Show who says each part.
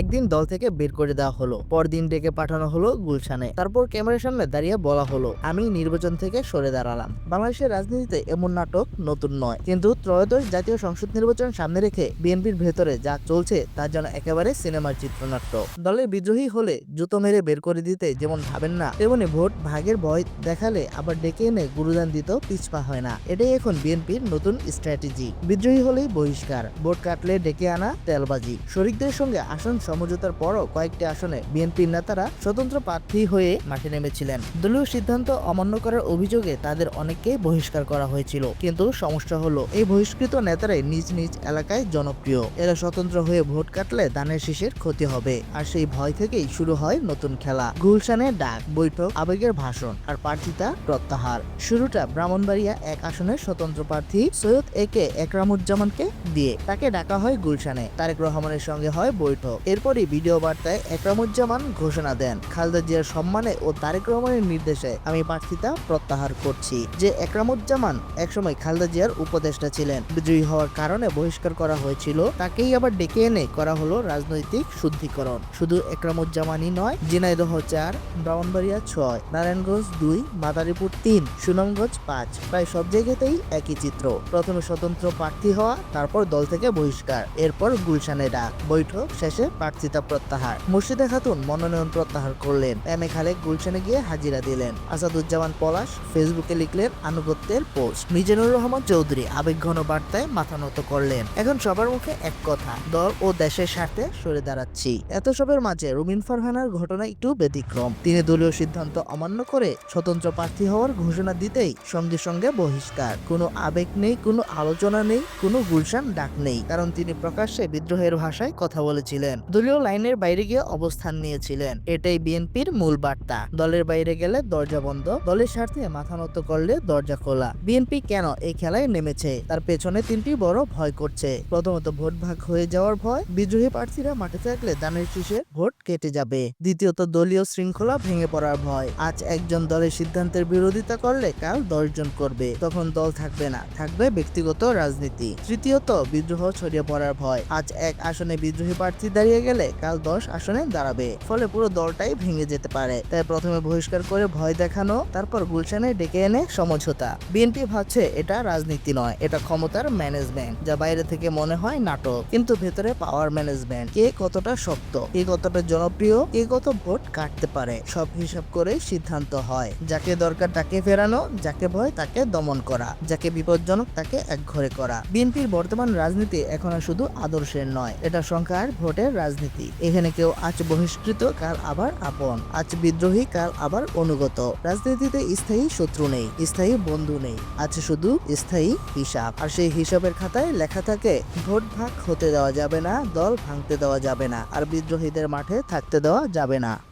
Speaker 1: একদিন দল থেকে বের করে দেওয়া হলো। পরদিন ডেকে পাঠানো হলো গুলশানে। তারপর ক্যামেরার সামনে দাঁড়িয়ে বলা হলো, আমি নির্বাচন থেকে সরে দাঁড়ালাম। বাংলাদেশের রাজনীতিতে এমন নাটক নতুন নয়। কিন্তু ত্রয়োদশ জাতীয় সংসদ নির্বাচন সামনে রেখে বিএনপির ভেতরে যা চলছে তা যেন একেবারে সিনেমার চিত্রনাট্য। দলে বিদ্রোহী হলে জুতো মেরে বের করে দিতে যেমন ভাবেন না, তেমনি ভোট ভাগের ভয় দেখালে আবার ডেকে এনে গুরুদান দিতেও পিছপা হয় না। এটাই এখন বিএনপির নতুন স্ট্র্যাটেজি। বিদ্রোহী হলেই বহিষ্কার। ভোট কাটলে ডেকে আনা তেলবাজি। শরিকদের সঙ্গে আসন সমঝোতার পরও কয়েকটি আসনে বিএনপির নেতারা স্বতন্ত্র প্রার্থী হয়ে মাঠে নেমেছিলেন। দলীয় সিদ্ধান্ত অমান্য করার অভিযোগে তাদের অনেককেই বহিষ্কার করা হয়েছিল। কিন্তু সমস্যা হলো, এই বহিষ্কৃত নেতারাই নিজ নিজ এলাকায় জনপ্রিয়। এরা স্বতন্ত্র হয়ে ভোট কাটলে দানের শীষের ক্ষতি হবে। আর সেই ভয় থেকেই শুরু হয় নতুন খেলা। গুলশানে ডাক, বৈঠক, আবেগের ভাষণ আর প্রার্থিতা প্রত্যাহার। শুরুটা ব্রাহ্মণবাড়িয়া এক আসনের স্বতন্ত্র প্রার্থী সৈয়দ এ কে একরামুজ্জামানকে দিয়ে। তাকে ডাকা হয় গুলশানে। তারেক রহমানের সঙ্গে হয় বৈঠক। এরপরই ভিডিও বার্তায় একরামুজ্জামান ঘোষণা দেন, খালেদা জিয়ার সম্মানে ও তারেক রহমানের নির্দেশে আমি প্রার্থিতা প্রত্যাহার করছি, যে একরামুজ্জামান একসময় খালেদা জিয়ার উপদেষ্টা ছিলেন। বিজয়ী হওয়ার কারণে বহিষ্কার করা হয়েছিল, তাকেই আবার ডেকে এনে করা হলো রাজনৈতিক শুদ্ধিকরণ। শুধু একরামুজ্জামানই নয়, ঝিনাইদহ চার, ব্রাহ্মণবাড়িয়া ছয়, নারায়ণগঞ্জ দুই, মাদারীপুর তিন, সুনামগঞ্জ পাঁচ, প্রায় সব জায়গাতেই একই চিত্র। প্রথমে স্বতন্ত্র প্রার্থী হওয়া, তারপর দল থেকে বহিষ্কার, এরপর গুলশানে ডাক বৈঠক শেষে প্রার্থিতা প্রত্যাহার। মুর্শিদা খাতুন মনোনয়ন প্রত্যাহার করলেন। এম এ খালেক গুলশানে গিয়ে হাজিরা দিলেন। আসাদুজ্জামান পলাশ ফেসবুকে লিখলেন আনুগত্যের পোস্ট। মিজানুর রহমান চৌধুরী আবেগঘন বার্তায় মাথা নত করলেন। এখন সবার মুখে এক কথা, দল ও দেশের স্বার্থে সরে দাঁড়াচ্ছি। এত সবের মাঝে রুমিন ফারহানার ঘটনা একটু ব্যতিক্রম। তিনি দলীয় সিদ্ধান্ত অমান্য করে স্বতন্ত্র প্রার্থী হওয়ার ঘোষণা দিতেই সঙ্গে সঙ্গে বহিষ্কার। কোনো আবেগ নেই, কোনো আলোচনা নেই, কোনো গুলশান ডাক নেই। কারণ তিনি প্রকাশ্যে বিদ্রোহের ভাষায় কথা বলেছিলেন। দলীয় লাইনের বাইরে গিয়ে অবস্থান নিয়েছিলেন। এটাই বিএনপির মূল বার্তা। দলের বাইরে গেলে দরজা বন্ধ, দলের স্বার্থে মাথা নত করলে দরজা খোলা। বিএনপি কেন এই খেলায় নেমেছে? তার পেছনে তিনটি বড় ভয় করছে। প্রথমত ভোট ভাগ হয়ে যাওয়ার ভয়, বিদ্রোহী প্রার্থীরা মাঠে থাকলে দানের শীষে ভোট কেটে যাবে। দ্বিতীয়ত দলীয় শৃঙ্খলা ভেঙে পড়ার ভয়। আজ একজন দলের সিদ্ধান্তের বিরোধিতা করলে কাল দশজন করবে। তখন দল থাকবে না, থাকবে ব্যক্তিগত রাজনীতি। তৃতীয়ত বিদ্রোহ ছড়িয়ে পড়ার ভয়। আজ এক আসনে বিদ্রোহী প্রার্থী দাঁড়িয়ে গেলে কাল দশ আসনে দাঁড়াবে। ফলে পুরো দলটাই ভেঙে যেতে পারে। তাই প্রথমে বহিষ্কার করে ভয় দেখানো, তারপর গুলশানে ডেকে এনে সমঝোতা। বিএনপি ভাবছে এটা রাজনীতি নয়, এটা ক্ষমতার ম্যানেজমেন্ট, যা বাইরে থেকে মনে হয় নাটক। কিন্তু ভেতরে পাওয়ার ম্যানেজমেন্ট, কে কতটা শক্ত, কে কতটা জনপ্রিয়, কে কত ভোট কাটতে পারে, সব হিসাব করে সিদ্ধান্ত হয়। যাকে দরকার তাকে ফেরানো, যাকে ভয় তাকে দমন করা, যাকে বিপজ্জনক তাকে একঘরে করা। বিএনপির বর্তমান রাজনীতি এখন শুধু আদর্শের নয়, এটা সংখ্যার ভোটের রাজনীতি। এখানে কেউ আজ বহিষ্কৃত, কাল আবার আপন। আজ বিদ্রোহী, কাল আবার অনুগত। রাজনীতিতে স্থায়ী শত্রু নেই, স্থায়ী বন্ধু নেই। আছে শুধু স্থায়ী হিসাব। আর সেই হিসাবের খাতায় লেখা থাকে, ভোট ভাগ হতে দেওয়া যাবে না, দল ভাঙতে দেওয়া যাবে না, আর বিদ্রোহীদের মাঠে থাকতে দেওয়া যাবে না।